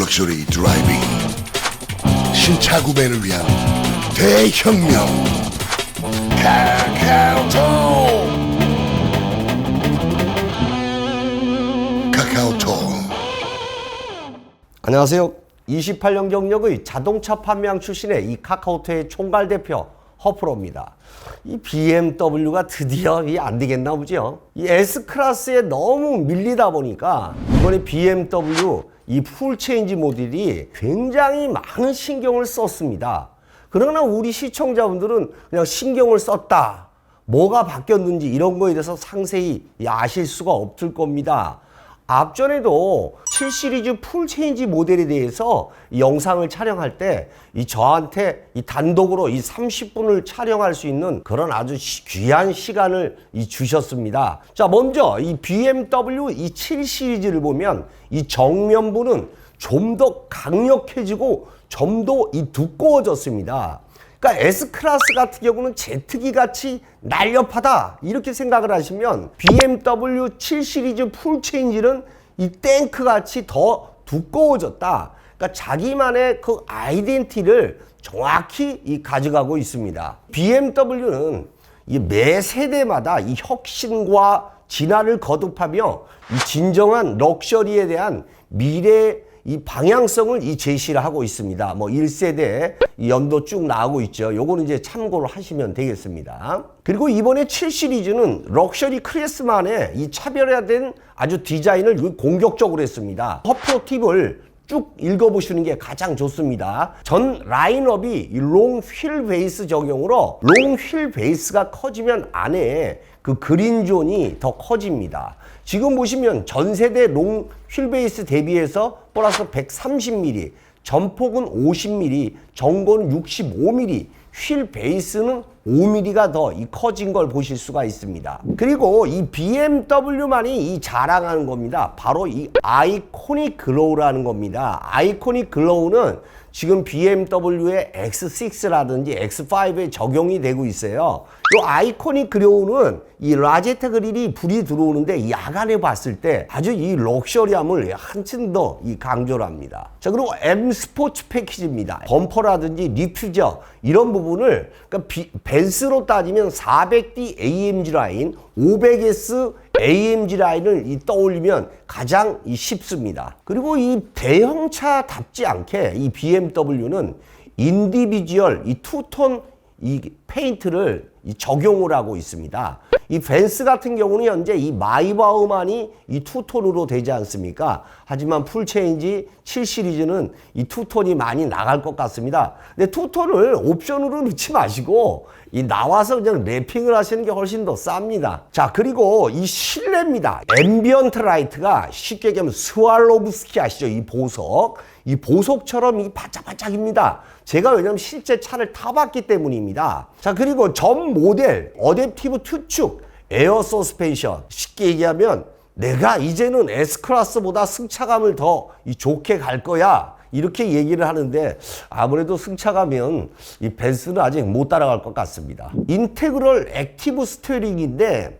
럭셔리 드라이빙 신차 구매를 위한 대혁명 카카오톡 카카오톡 안녕하세요. 28년 경력의 자동차 판매왕 출신의 이 카카오톡의 총괄 대표 허프로입니다. 이 BMW가 드디어 이 안 되겠나 보죠. 이 S 클래스에 너무 밀리다 보니까 이번에 BMW 이 풀 체인지 모델이 굉장히 많은 신경을 썼습니다. 그러나 우리 시청자분들은 그냥 신경을 썼다. 뭐가 바뀌었는지 이런 거에 대해서 상세히 아실 수가 없을 겁니다. 앞전에도 7 시리즈 풀 체인지 모델에 대해서 이 영상을 촬영할 때 이 저한테 이 단독으로 이 30분을 촬영할 수 있는 그런 아주 시- 귀한 시간을 이 주셨습니다. 자, 먼저 이 BMW 이 7 시리즈를 보면 이 정면부는 좀 더 강력해지고 좀 더 이 두꺼워졌습니다. 그러니까 S 클래스 같은 경우는 제트기 같이 날렵하다 이렇게 생각을 하시면 BMW 7 시리즈 풀 체인지는 이 탱크 같이 더 두꺼워졌다. 그러니까 자기만의 그 아이덴티를 정확히 이 가져가고 있습니다. BMW는 이 매 세대마다 이 혁신과 진화를 거듭하며 이 진정한 럭셔리에 대한 미래 이 방향성을 이 제시를 하고 있습니다. 뭐 1세대 연도 쭉 나오고 있죠. 요거는 이제 참고를 하시면 되겠습니다. 그리고 이번에 7 시리즈는 럭셔리 클래스만의 이 차별화된 아주 디자인을 공격적으로 했습니다. 허프로 팁을 쭉 읽어보시는 게 가장 좋습니다. 전 라인업이 롱 휠 베이스 적용으로 롱 휠 베이스가 커지면 안에 그 그린존이 더 커집니다. 지금 보시면 전 세대 롱 휠 베이스 대비해서 플러스 130mm, 전폭은 50mm, 전고는 65mm, 휠 베이스는 5mm가 더이 커진 걸 보실 수가 있습니다. 그리고 이 BMW만이 이 자랑하는 겁니다. 바로 이 아이코닉 글로우라는 겁니다. 아이코닉 글로우는 지금 BMW의 X6라든지 X5에 적용이 되고 있어요. 이 아이코닉 글로우는 이 라제타 그릴이 불이 들어오는데 야간에 봤을 때 아주 이 럭셔리함을 한층 더 이 강조를 합니다. 자 그리고 M 스포츠 패키지입니다. 범퍼라든지 리퓨저 이런 부분을 그러니까 비- 벤츠로 따지면 400D AMG 라인, 500S AMG 라인을 이 떠올리면 가장 이 쉽습니다. 그리고 이 대형차답지 않게 이 BMW는 인디비주얼 이 투톤 이 페인트를 이 적용을 하고 있습니다. 이 벤스 같은 경우는 현재 이 마이바흐만이 이 투톤으로 되지 않습니까? 하지만 풀체인지 7 시리즈는 이 투톤이 많이 나갈 것 같습니다. 근데 투톤을 옵션으로 넣지 마시고 이 나와서 그냥 랩핑을 하시는 게 훨씬 더 쌉니다. 자 그리고 이 실내입니다. 앰비언트 라이트가 쉽게 얘기하면 스왈로브스키 아시죠? 이 보석. 이 보석처럼 이 바짝바짝입니다. 제가 왜냐면 실제 차를 타봤기 때문입니다. 자 그리고 전 모델 어댑티브 투축 에어 서스펜션 쉽게 얘기하면 내가 이제는 S 클래스보다 승차감을 더이 좋게 갈 거야. 이렇게 얘기를 하는데 아무래도 승차가면 이 벤츠는 아직 못 따라갈 것 같습니다. 인테그럴 액티브 스티어링인데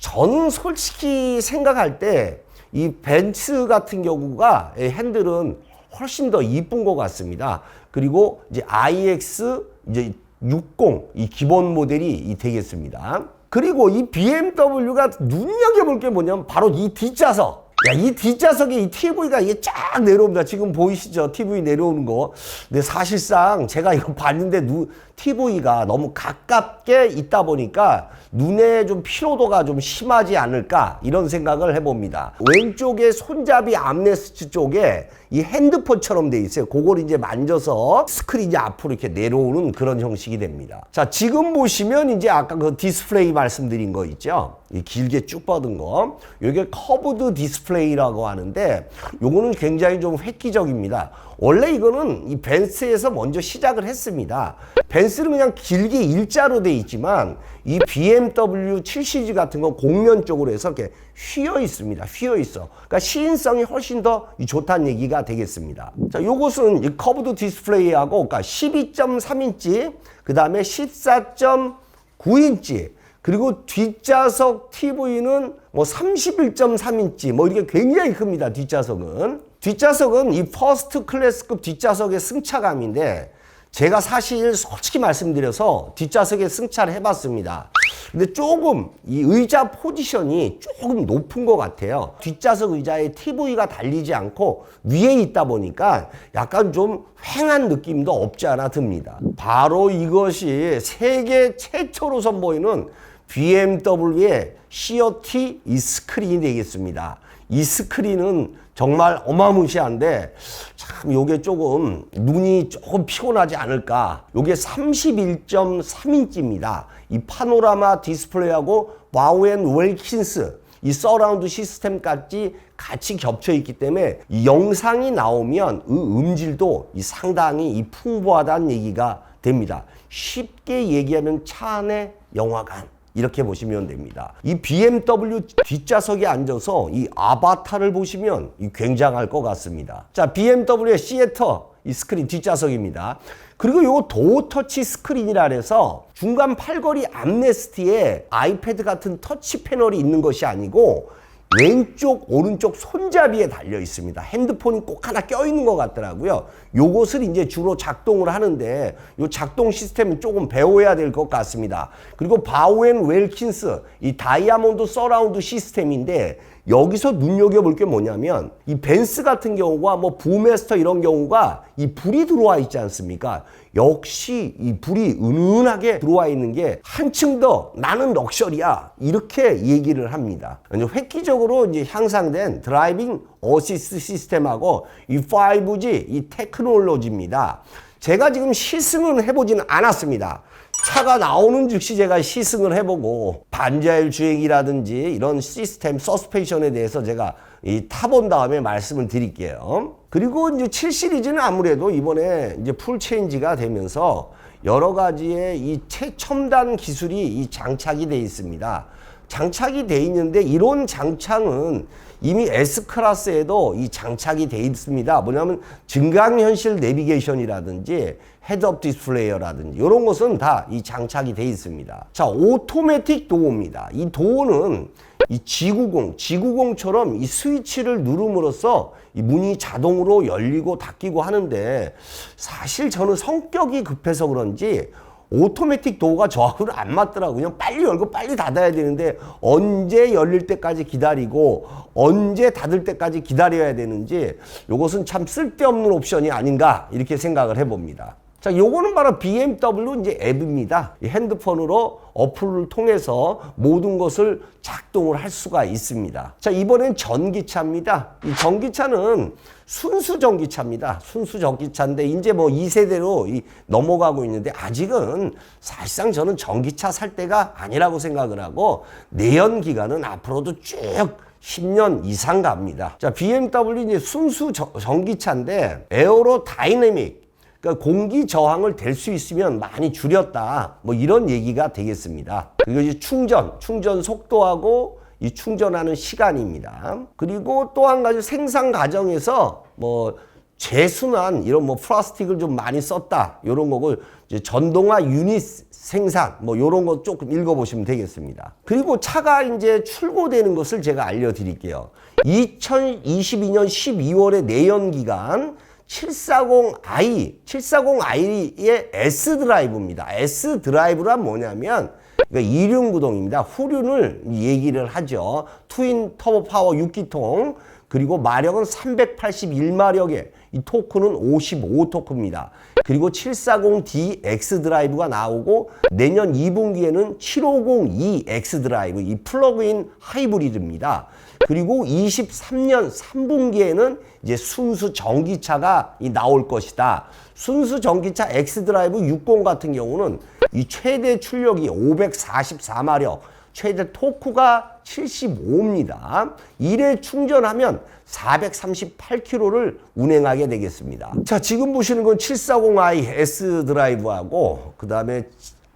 저는 솔직히 생각할 때 이 벤츠 같은 경우가 이 핸들은 훨씬 더 이쁜 것 같습니다. 그리고 이제 IX 이제 60 이 기본 모델이 이 되겠습니다. 그리고 이 BMW가 눈여겨볼 게 뭐냐면 바로 이 뒷좌석. 야, 이 뒷좌석에 이 TV가 이게 쫙 내려옵니다. 지금 보이시죠? TV 내려오는 거. 근데 사실상 제가 이거 봤는데 누, TV가 너무 가깝게 있다 보니까 눈에 좀 피로도가 좀 심하지 않을까 이런 생각을 해봅니다. 왼쪽에 손잡이 암레스트 쪽에 이 핸드폰처럼 돼 있어요. 그걸 이제 만져서 스크린이 앞으로 이렇게 내려오는 그런 형식이 됩니다. 자, 지금 보시면 이제 아까 그 디스플레이 말씀드린 거 있죠? 이 길게 쭉 뻗은 거. 이게 커브드 디스플레이라고 하는데 요거는 굉장히 좀 획기적입니다. 원래 이거는 이 벤츠에서 먼저 시작을 했습니다. 벤츠는 그냥 길게 일자로 돼 있지만 이 BMW 7 시리즈 같은 건 곡면 쪽으로 해서 이렇게 휘어 있습니다. 휘어 있어. 그러니까 시인성이 훨씬 더 좋다는 얘기가 되겠습니다. 자, 요것은 이 커브드 디스플레이하고 그러니까 12.3인치, 그 다음에 14.9인치, 그리고 뒷좌석 TV는 뭐 31.3인치, 뭐 이렇게 굉장히 큽니다. 뒷좌석은. 뒷좌석은 이 퍼스트 클래스급 뒷좌석의 승차감인데 제가 사실 솔직히 말씀드려서 뒷좌석에 승차를 해봤습니다. 근데 조금 이 의자 포지션이 조금 높은 것 같아요. 뒷좌석 의자에 TV가 달리지 않고 위에 있다 보니까 약간 좀 휑한 느낌도 없지 않아 듭니다. 바로 이것이 세계 최초로 선보이는 BMW의 COT 이 스크린이 되겠습니다. 이 스크린은 정말 어마무시한데 참 요게 조금 눈이 조금 피곤하지 않을까. 요게 31.3인치입니다. 이 파노라마 디스플레이하고 와우앤 웰킨스 이 서라운드 시스템까지 같이 겹쳐 있기 때문에 이 영상이 나오면 그 음질도 이 상당히 이 풍부하다는 얘기가 됩니다. 쉽게 얘기하면 차 안의 영화관. 이렇게 보시면 됩니다. 이 BMW 뒷좌석에 앉아서 이 아바타를 보시면 이 굉장할 것 같습니다. 자, BMW의 시애터 이 스크린 뒷좌석입니다. 그리고 요거 도어 터치 스크린이라 해서 중간 팔걸이 암레스트에 아이패드 같은 터치 패널이 있는 것이 아니고 왼쪽 오른쪽 손잡이에 달려 있습니다. 핸드폰이 꼭 하나 껴 있는 것 같더라고요. 요것을 이제 주로 작동을 하는데 요 작동 시스템은 조금 배워야 될 것 같습니다. 그리고 바우앤 웰킨스 이 다이아몬드 서라운드 시스템인데 여기서 눈여겨볼 게 뭐냐면 이 벤스 같은 경우가 뭐 부메스터 이런 경우가 이 불이 들어와 있지 않습니까? 역시 이 불이 은은하게 들어와 있는 게 한층 더 나는 럭셔리야 이렇게 얘기를 합니다. 이제 획기적으로 이제 향상된 드라이빙 어시스트 시스템하고 이 5G 이 테크놀로지입니다. 제가 지금 시승은 해보지는 않았습니다. 차가 나오는 즉시 제가 시승을 해보고 반자율 주행이라든지 이런 시스템 서스펜션에 대해서 제가 이 타본 다음에 말씀을 드릴게요. 그리고 이제 7 시리즈는 아무래도 이번에 이제 풀 체인지가 되면서 여러 가지의 이 최첨단 기술이 이 장착이 돼 있습니다. 장착이 돼 있는데 이런 장착은 이미 S 클래스에도 이 장착이 돼 있습니다. 뭐냐면 증강현실 내비게이션이라든지 헤드업 디스플레이어라든지 이런 것은 다 이 장착이 돼 있습니다. 자, 오토매틱 도어입니다. 이 도어는 이 지구공, 지구공처럼 이 스위치를 누름으로써 이 문이 자동으로 열리고 닫히고 하는데 사실 저는 성격이 급해서 그런지 오토매틱 도어가 저하고는 안 맞더라고요. 그냥 빨리 열고 빨리 닫아야 되는데 언제 열릴 때까지 기다리고 언제 닫을 때까지 기다려야 되는지 이것은 참 쓸데없는 옵션이 아닌가 이렇게 생각을 해봅니다. 자, 요거는 바로 BMW 이제 앱입니다. 이 핸드폰으로 어플을 통해서 모든 것을 작동을 할 수가 있습니다. 자, 이번엔 전기차입니다. 이 전기차는 순수 전기차입니다. 순수 전기차인데 이제 뭐 2세대로 이 넘어가고 있는데 아직은 사실상 저는 전기차 살 때가 아니라고 생각을 하고 내연 기간은 앞으로도 쭉 10년 이상 갑니다. 자, BMW 이제 순수 저- 전기차인데 에어로 다이내믹 그러니까 공기 저항을 될 수 있으면 많이 줄였다. 뭐 이런 얘기가 되겠습니다. 이제 충전, 충전 속도하고 이 충전하는 시간입니다. 그리고 또 한 가지 생산 과정에서 뭐 재순환 이런 뭐 플라스틱을 좀 많이 썼다. 이런 거고 전동화 유닛 생산 뭐 이런 거 조금 읽어보시면 되겠습니다. 그리고 차가 이제 출고되는 것을 제가 알려드릴게요. 2022년 12월에 내연 기간 740i, 740i의 S 드라이브입니다. S 드라이브란 뭐냐면 그러니까 이륜 구동입니다. 후륜을 얘기를 하죠. 트윈 터보 파워 6기통 그리고 마력은 381마력에 이 토크는 55토크입니다. 그리고 740D X 드라이브가 나오고 내년 2분기에는 750E X 드라이브 이 플러그인 하이브리드입니다. 그리고 23년 3분기에는 이제 순수 전기차가 이 나올 것이다. 순수 전기차 X 드라이브 60 같은 경우는 이 최대 출력이 544마력, 최대 토크가 75입니다. 1회 충전하면 438km를 운행하게 되겠습니다. 자, 지금 보시는 건 740i S 드라이브하고 그 다음에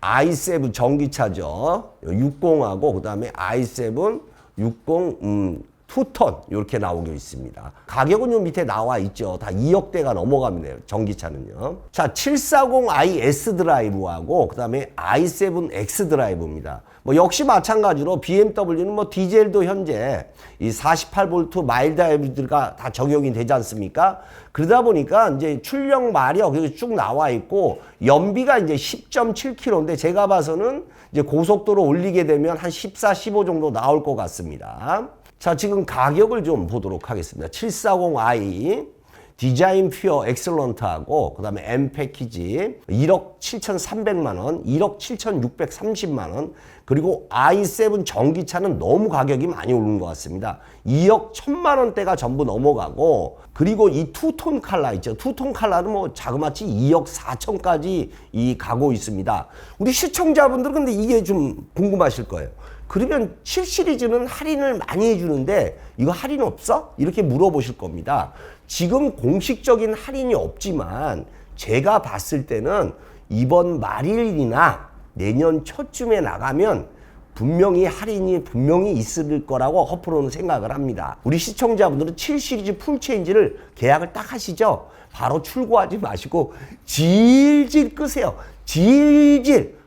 i7 전기차죠. 60하고 그 다음에 i7 60 음, 투톤 이렇게 나오고 있습니다. 가격은 요 밑에 나와 있죠. 다 2억대가 넘어가면 전기차는요. 자, 740i S 드라이브하고 그다음에 i7 X 드라이브입니다. 뭐 역시 마찬가지로 BMW는 뭐 디젤도 현재 이 48V 마일드 하이브리드가 다 적용이 되지 않습니까? 그러다 보니까 이제 출력 마력 여기 쭉 나와 있고 연비가 이제 10.7km인데 제가 봐서는 이제 고속도로 올리게 되면 한 14, 15 정도 나올 것 같습니다. 자, 지금 가격을 좀 보도록 하겠습니다. 740i 디자인 퓨어 엑셀런트하고 그 다음에 M 패키지 1억 7,300만 원, 1억 7,630만 원, 그리고 i7 전기차는 너무 가격이 많이 오른 것 같습니다. 2억 1천만 원대가 전부 넘어가고 그리고 이 투톤 칼라 있죠. 투톤 칼라는 뭐 자그마치 2억 4천까지 이 가고 있습니다. 우리 시청자분들은 근데 이게 좀 궁금하실 거예요. 그러면 7 시리즈는 할인을 많이 해주는데 이거 할인 없어? 이렇게 물어보실 겁니다. 지금 공식적인 할인이 없지만 제가 봤을 때는 이번 말일이나 내년 초쯤에 나가면 분명히 할인이 분명히 있을 거라고 허프로는 생각을 합니다. 우리 시청자분들은 7 시리즈 풀 체인지를 계약을 딱 하시죠. 바로 출고하지 마시고 질질 끄세요. 질질.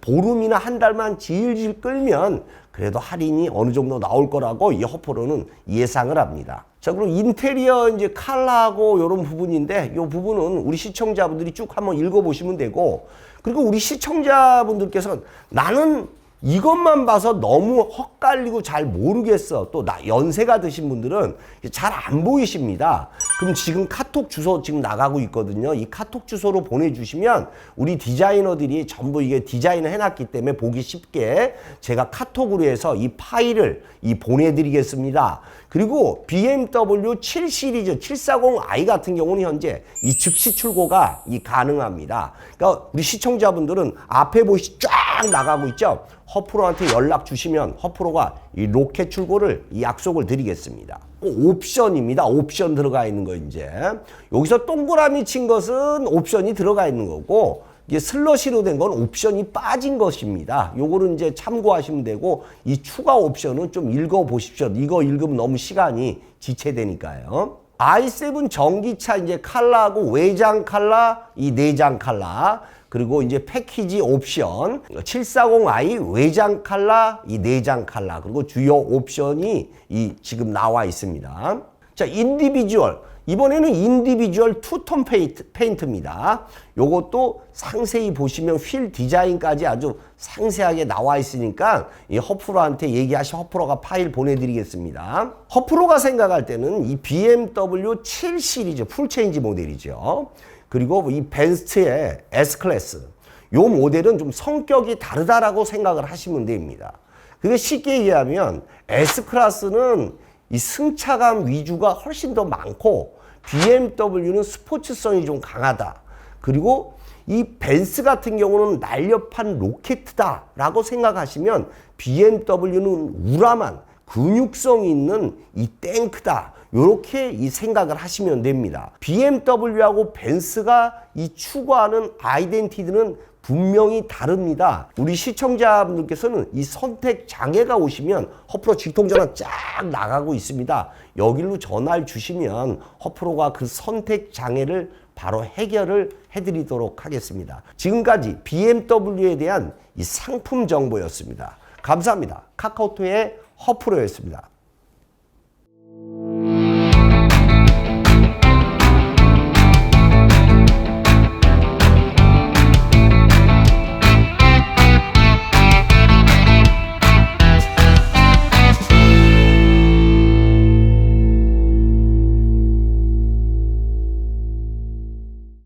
보름이나 한 달만 질질 끌면 그래도 할인이 어느 정도 나올 거라고 이 허프로는 예상을 합니다. 자, 그럼 인테리어 이제 칼라하고 이런 부분인데 이 부분은 우리 시청자분들이 쭉 한번 읽어보시면 되고 그리고 우리 시청자분들께서는 나는 이것만 봐서 너무 헛갈리고 잘 모르겠어. 또 나 연세가 드신 분들은 잘 안 보이십니다. 그럼 지금 카톡 주소 지금 나가고 있거든요. 이 카톡 주소로 보내주시면 우리 디자이너들이 전부 이게 디자인을 해놨기 때문에 보기 쉽게 제가 카톡으로 해서 이 파일을 이 보내드리겠습니다. 그리고 BMW 7 시리즈 740i 같은 경우는 현재 이 즉시 출고가 이 가능합니다. 그러니까 우리 시청자분들은 앞에 보시 쫙 나가고 있죠. 허프로한테 연락 주시면 허프로가 이 로켓 출고를 이 약속을 드리겠습니다. 옵션입니다. 옵션 들어가 있는 거 이제 여기서 동그라미 친 것은 옵션이 들어가 있는 거고 이게 슬러시로 된 건 옵션이 빠진 것입니다. 요거는 이제 참고하시면 되고 이 추가 옵션은 좀 읽어 보십시오. 이거 읽으면 너무 시간이 지체되니까요. i7 전기차 이제 칼라하고 외장 칼라, 이 내장 칼라, 그리고 이제 패키지 옵션 740i 외장 칼라, 이 내장 칼라, 그리고 주요 옵션이 이 지금 나와 있습니다. 자, 인디비주얼. 이번에는 인디비주얼 투톤 페인트, 페인트입니다. 요것도 상세히 보시면 휠 디자인까지 아주 상세하게 나와 있으니까 이 허프로한테 얘기하시 허프로가 파일 보내드리겠습니다. 허프로가 생각할 때는 이 BMW 7 시리즈 풀 체인지 모델이죠. 그리고 이 벤츠의 S 클래스. 요 모델은 좀 성격이 다르다라고 생각을 하시면 됩니다. 그게 쉽게 얘기하면 S 클래스는 이 승차감 위주가 훨씬 더 많고 BMW는 스포츠성이 좀 강하다. 그리고 이 벤츠 같은 경우는 날렵한 로켓이다라고 생각하시면 BMW는 우람한 근육성 있는 이 탱크다. 이렇게 이 생각을 하시면 됩니다. BMW하고 벤츠가 이 추구하는 아이덴티티는 분명히 다릅니다. 우리 시청자분들께서는 이 선택 장애가 오시면 허프로 직통전화 쫙 나가고 있습니다. 여기로 전화를 주시면 허프로가 그 선택 장애를 바로 해결을 해드리도록 하겠습니다. 지금까지 BMW에 대한 이 상품 정보였습니다. 감사합니다. 카카오톡의 허프로였습니다.